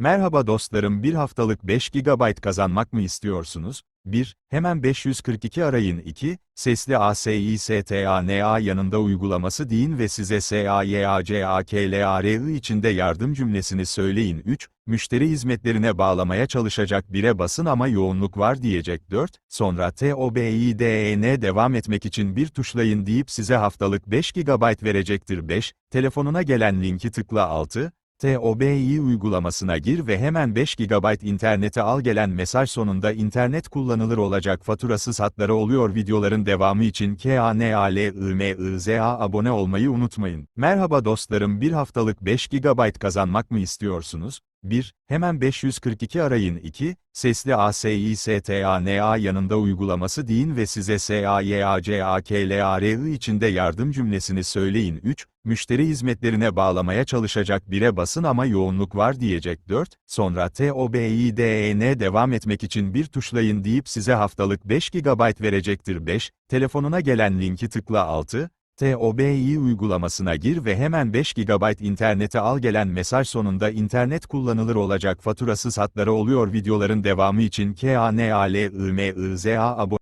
Merhaba dostlarım bir haftalık 5 GB kazanmak mı istiyorsunuz? 1. Hemen 542 arayın 2. Sesli ASISTANA yanında uygulaması deyin ve size SAYACAKLARI içinde yardım cümlesini söyleyin 3. Müşteri hizmetlerine bağlamaya çalışacak bire basın ama yoğunluk var diyecek 4. Sonra TOBİDEN devam etmek için bir tuşlayın deyip size haftalık 5 GB verecektir 5. Telefonuna gelen linki tıkla 6. TOBİ uygulamasına gir ve hemen 5 GB internete al gelen mesaj sonunda internet kullanılır olacak faturasız hatları oluyor videoların devamı için KANALIMIZA abone olmayı unutmayın. Merhaba dostlarım bir haftalık 5 GB kazanmak mı istiyorsunuz? 1. Hemen 542 arayın 2. Sesli ASISTANA yanında uygulaması deyin ve size SAYACAKLARI içinde yardım cümlesini söyleyin 3. Müşteri hizmetlerine bağlamaya çalışacak bire basın ama yoğunluk var diyecek 4. Sonra TOBİDEN devam etmek için bir tuşlayın deyip size haftalık 5 GB verecektir 5. Telefonuna gelen linki tıkla 6. TOBİ uygulamasına gir ve hemen 5 GB internete al gelen mesaj sonunda internet kullanılır olacak faturasız hatları oluyor videoların devamı için KANALIMIZA abone